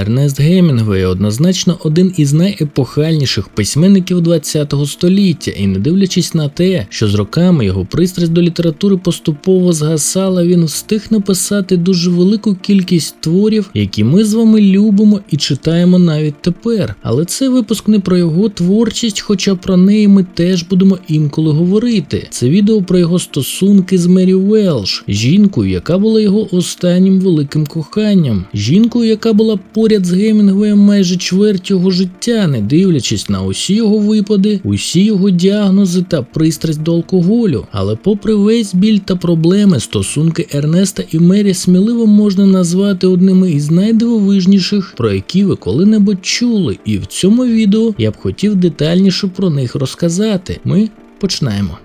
Ернест Гемінгвей однозначно один із найепохальніших письменників ХХ століття, і не дивлячись на те, що з роками його пристрасть до літератури поступово згасала, він встиг написати дуже велику кількість творів, які ми з вами любимо і читаємо навіть тепер. Але це випуск не про його творчість, хоча про неї ми теж будемо інколи говорити. Це відео про його стосунки з Мері Велш, жінкою, яка була його останнім великим коханням, жінкою, яка була поряд з Гемінгвеєм майже чверть його життя, не дивлячись на усі його випади, усі його діагнози та пристрасть до алкоголю. Але попри весь біль та проблеми, стосунки Ернеста і Мері сміливо можна назвати одними із найдивовижніших, про які ви коли-небудь чули. І в цьому відео я б хотів детальніше про них розказати. Ми починаємо.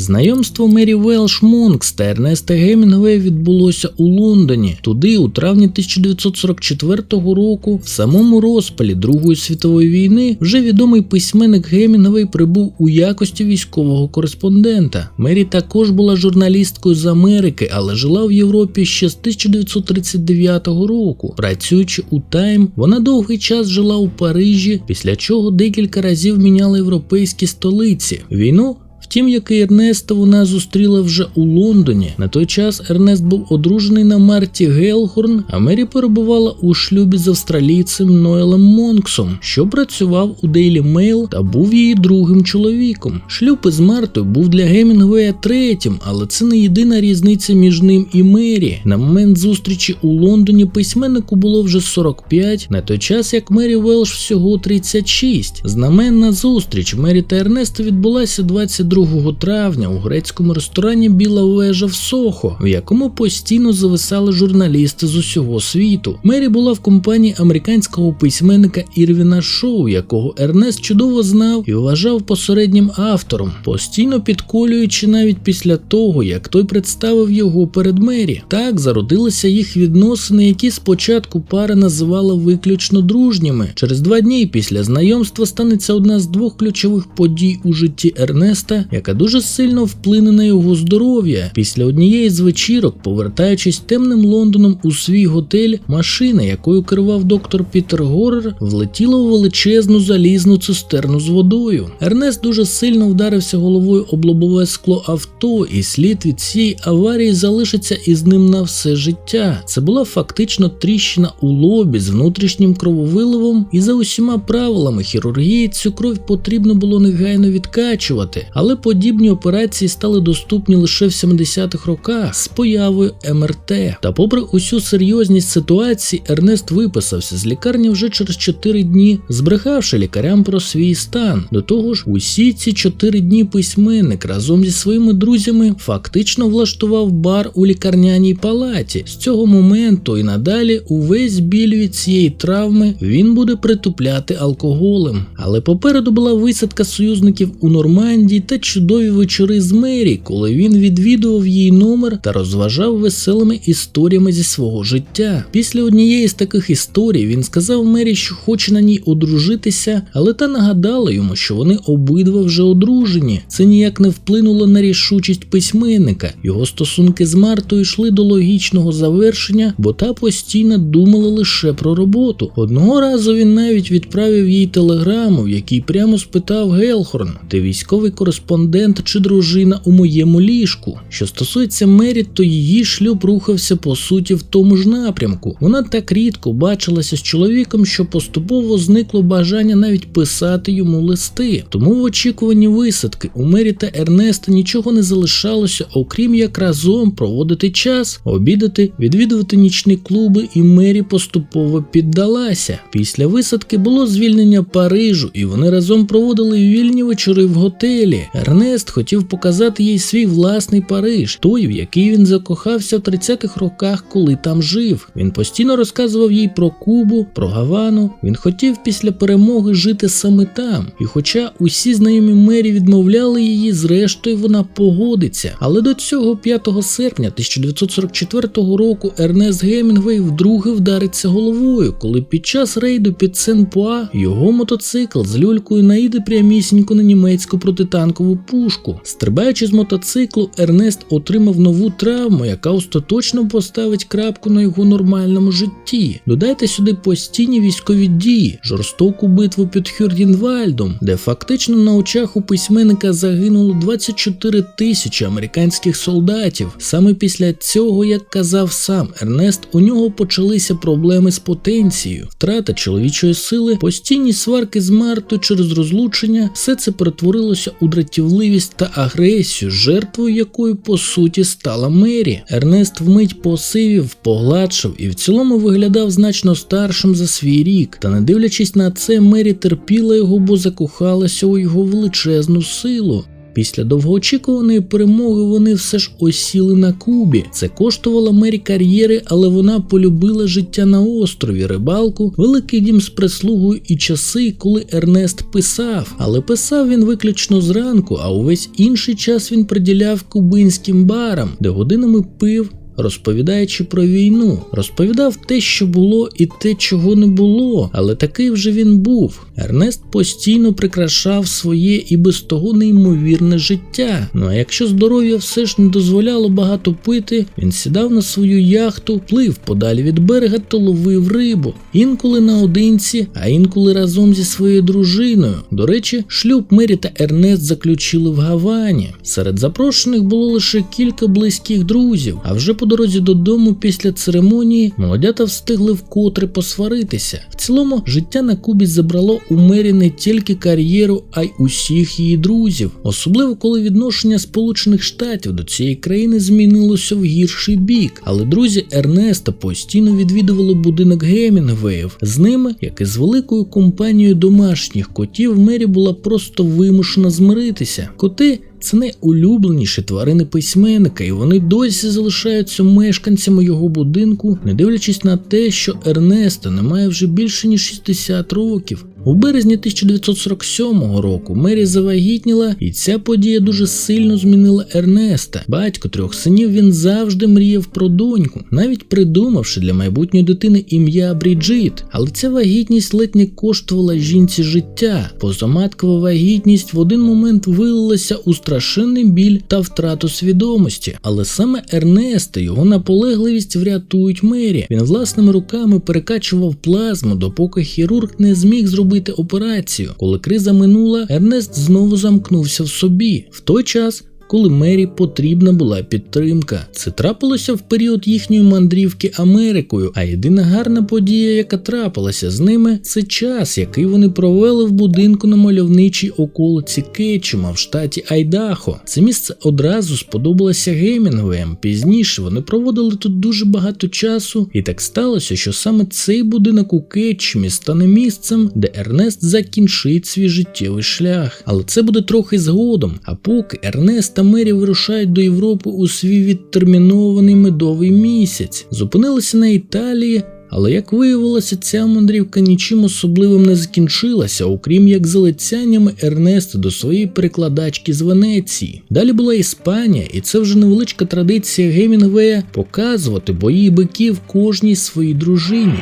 Знайомство Мері Велш Монкс та Ернеста Гемінгвея відбулося у Лондоні. Туди, у травні 1944 року, в самому розпалі Другої світової війни, вже відомий письменник Гемінгвей прибув у якості військового кореспондента. Мері також була журналісткою з Америки, але жила в Європі ще з 1939 року. Працюючи у Тайм, вона довгий час жила у Парижі, після чого декілька разів міняла європейські столиці. Війну Втім, як і Ернеста вона зустріла вже у Лондоні. На той час Ернест був одружений на Марті Гелхорн, а Мері перебувала у шлюбі з австралійцем Ноелем Монксом, що працював у Daily Mail та був її другим чоловіком. Шлюб із Мартою був для Гемінгвея третім, але це не єдина різниця між ним і Мері. На момент зустрічі у Лондоні письменнику було вже 45, на той час як Мері Велш всього 36. Знаменна зустріч Мері та Ернеста відбулася 22 травня у грецькому ресторані Біла вежа в Сохо, в якому постійно зависали журналісти з усього світу. Мері була в компанії американського письменника Ірвіна Шоу, якого Ернест чудово знав і вважав посереднім автором, постійно підколюючи навіть після того, як той представив його перед Мері. Так зародилися їх відносини, які спочатку пара називала виключно дружніми. Через два дні після знайомства станеться одна з двох ключових подій у житті Ернеста яка дуже сильно вплине на його здоров'я. Після однієї з вечірок, повертаючись темним Лондоном у свій готель, машина, якою керував доктор Пітер Горер, влетіла у величезну залізну цистерну з водою. Ернест дуже сильно вдарився головою об лобове скло авто, і слід від цієї аварії залишиться із ним на все життя. Це була фактично тріщина у лобі з внутрішнім крововиливом, і за усіма правилами хірургії цю кров потрібно було негайно відкачувати. Але подібні операції стали доступні лише в 70-х роках з появою МРТ. Та, попри усю серйозність ситуації, Ернест виписався з лікарні вже через 4 дні, збрехавши лікарям про свій стан. До того ж, усі ці 4 дні письменник разом зі своїми друзями фактично влаштував бар у лікарняній палаті. З цього моменту і надалі увесь біль від цієї травми він буде притупляти алкоголем. Але попереду була висадка союзників у Нормандії та чудові вечори з Мері, коли він відвідував її номер та розважав веселими історіями зі свого життя. Після однієї з таких історій він сказав Мері, що хоче на ній одружитися, але та нагадала йому, що вони обидва вже одружені. Це ніяк не вплинуло на рішучість письменника. Його стосунки з Мартою йшли до логічного завершення, бо та постійно думала лише про роботу. Одного разу він навіть відправив їй телеграму, в якій прямо спитав Гелхорн, ти військовий кореспондент кореспондент чи дружина у моєму ліжку. Що стосується Мері, то її шлюб рухався по суті в тому ж напрямку. Вона так рідко бачилася з чоловіком, що поступово зникло бажання навіть писати йому листи. Тому в очікуванні висадки у Мері та Ернеста нічого не залишалося, окрім як разом проводити час, обідати, відвідувати нічні клуби, і Мері поступово піддалася. Після висадки було звільнення Парижу, і вони разом проводили вільні вечори в готелі. Ернест хотів показати їй свій власний Париж, той, в який він закохався в 30-х роках, коли там жив. Він постійно розказував їй про Кубу, про Гавану. Він хотів після перемоги жити саме там. І хоча усі знайомі мері відмовляли її, зрештою вона погодиться. Але до цього 5 серпня 1944 року Ернест Гемінгвей вдруге вдариться головою, коли під час рейду під Сен-Пуа його мотоцикл з люлькою наїде прямісінько на німецьку протитанкову пушку. Стрибаючи з мотоциклу, Ернест отримав нову травму, яка остаточно поставить крапку на його нормальному житті. Додайте сюди постійні військові дії, жорстоку битву під Хюрдінвальдом, де фактично на очах у письменника загинуло 24 тисячі американських солдатів. Саме після цього, як казав сам Ернест, у нього почалися проблеми з потенцією, втрата чоловічої сили, постійні сварки з Мартою через розлучення, все це перетворилося у дратівливість та агресію, жертвою якої по суті стала Мері. Ернест вмить посивів, погладшив і в цілому виглядав значно старшим за свій рік. Та не дивлячись на це, Мері терпіла його, бо закохалася у його величезну силу. Після довгоочікуваної перемоги вони все ж осіли на Кубі. Це коштувало Мері кар'єри, але вона полюбила життя на острові, рибалку, великий дім з прислугою і часи, коли Ернест писав. Але писав він виключно зранку, а увесь інший час він приділяв кубинським барам, де годинами пив. Розповідаючи про війну, розповідав те, що було, і те, чого не було, але такий вже він був. Ернест постійно прикрашав своє і без того неймовірне життя. Ну а якщо здоров'я все ж не дозволяло багато пити, він сідав на свою яхту, плив подалі від берега та ловив рибу. Інколи наодинці, а інколи разом зі своєю дружиною. До речі, шлюб Мері та Ернест заключили в Гавані. Серед запрошених було лише кілька близьких друзів, а вже по дорозі додому після церемонії молодята встигли вкотре посваритися. В цілому життя на Кубі забрало у Мері не тільки кар'єру, а й усіх її друзів, особливо коли відношення Сполучених Штатів до цієї країни змінилося в гірший бік. Але друзі Ернеста постійно відвідували будинок Гемінгвеїв. З ними, як і з великою компанією домашніх котів, Мері була просто вимушена змиритися. Коти це найулюбленіші тварини письменника, і вони досі залишаються мешканцями його будинку, не дивлячись на те, що Ернеста немає вже більше ніж 60 років. У березні 1947 року Мері завагітніла, і ця подія дуже сильно змінила Ернеста. Батько трьох синів він завжди мріяв про доньку, навіть придумавши для майбутньої дитини ім'я Бріджит. Але ця вагітність ледь не коштувала жінці життя. Позаматкова вагітність в один момент вилилася у страшенний біль та втрату свідомості. Але саме Ернест його наполегливість врятують Мері. Він власними руками перекачував плазму, допоки хірург не зміг зробити операцію. Коли криза минула, Ернест знову замкнувся в собі. В той час. Коли Мері потрібна була підтримка, це трапилося в період їхньої мандрівки Америкою. А єдина гарна подія, яка трапилася з ними, це час, який вони провели в будинку на мальовничій околиці Кетчума в штаті Айдахо. Це місце одразу сподобалося Гемінгвеям. Пізніше вони проводили тут дуже багато часу, і так сталося, що саме цей будинок у Кетчумі стане місцем, де Ернест закінчить свій життєвий шлях. Але це буде трохи згодом. А поки Ернест Мері вирушають до Європи у свій відтермінований медовий місяць, зупинилися на Італії. Але як виявилося, ця мандрівка нічим особливим не закінчилася, окрім як залицяннями Ернеста до своєї перекладачки з Венеції. Далі була Іспанія, і це вже невеличка традиція Гемінгвея показувати бої биків кожній своїй дружині.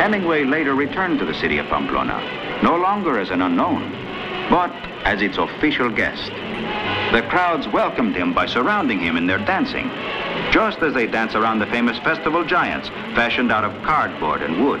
Hemingway later returned to the city of Pamplona, no longer as an unknown, but as its official guest. The crowds welcomed him by surrounding him in their dancing, just as they dance around the famous festival giants fashioned out of cardboard and wood.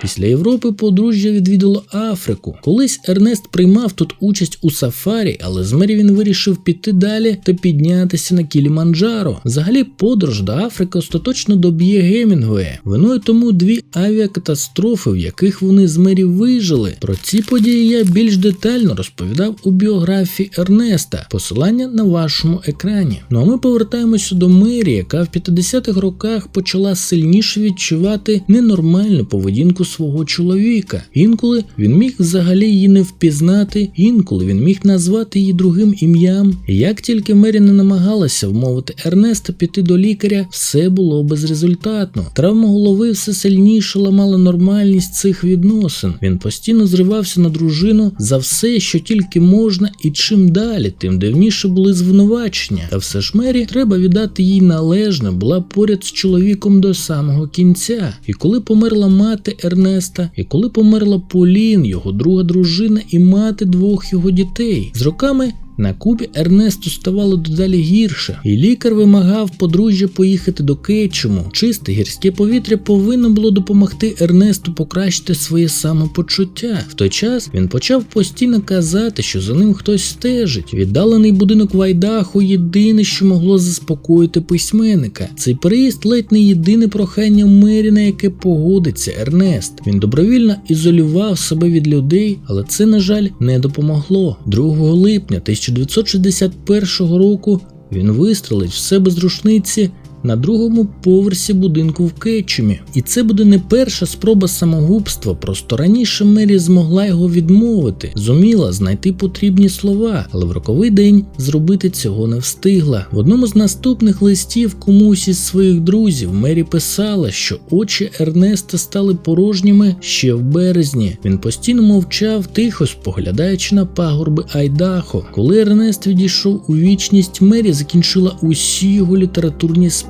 Після Європи подружжя відвідало Африку. Колись Ернест приймав тут участь у сафарі, але з Мері він вирішив піти далі та піднятися на Кіліманджаро. Взагалі, подорож до Африки остаточно доб'є Гемінгвея. Виною тому дві авіакатастрофи, в яких вони з Мері вижили. Про ці події я більш детально розповідав у біографії Ернеста. Посилання на вашому екрані. Ну а ми повертаємося до Мері, яка в 50-х роках почала почала сильніше відчувати ненормальну поведінку свого чоловіка. Інколи він міг взагалі її не впізнати, інколи він міг назвати її другим ім'ям. Як тільки Мері не намагалася вмовити Ернеста піти до лікаря, все було безрезультатно. Травма голови все сильніше ламала нормальність цих відносин. Він постійно зривався на дружину за все, що тільки можна, і чим далі, тим дивніше були звинувачення. Та все ж Мері треба віддати їй належне, була поряд з чоловіком до самого кінця. І коли померла мати Ернеста, і коли померла Полін, його друга дружина і мати двох його дітей, з роками. На Кубі Ернесту ставало дедалі гірше, і лікар вимагав подружжя поїхати до Кетчуму. Чисте гірське повітря повинно було допомогти Ернесту покращити своє самопочуття. В той час він почав постійно казати, що за ним хтось стежить. Віддалений будинок в Айдаху єдине, що могло заспокоїти письменника. Цей переїзд ледь не єдине прохання Мері, на яке погодиться Ернест. Він добровільно ізолював себе від людей, але це, на жаль, не допомогло. 2 липня 1961 року він вистрелить в себе з рушниці на другому поверсі будинку в Кетчумі. І це буде не перша спроба самогубства, просто раніше Мері змогла його відмовити, зуміла знайти потрібні слова, але в роковий день зробити цього не встигла. В одному з наступних листів комусь із своїх друзів Мері писала, що очі Ернеста стали порожніми ще в березні. Він постійно мовчав, тихо споглядаючи на пагорби Айдахо. Коли Ернест відійшов у вічність, Мері закінчила усі його літературні справи.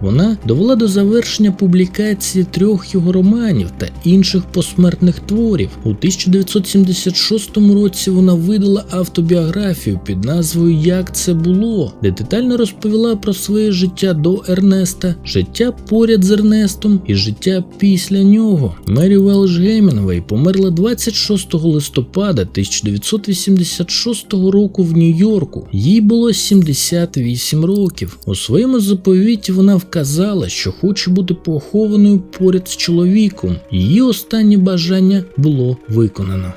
Вона довела до завершення публікації трьох його романів та інших посмертних творів. У 1976 році вона видала автобіографію під назвою Як це було, де детально розповіла про своє життя до Ернеста, життя поряд з Ернестом і життя після нього. Мері Велш Гемінгвей померла 26 листопада 1986 року в Нью-Йорку. Їй було 78 років. У своєму заповіті вона вказала, що хоче бути похованою поряд з чоловіком. Її останнє бажання було виконано.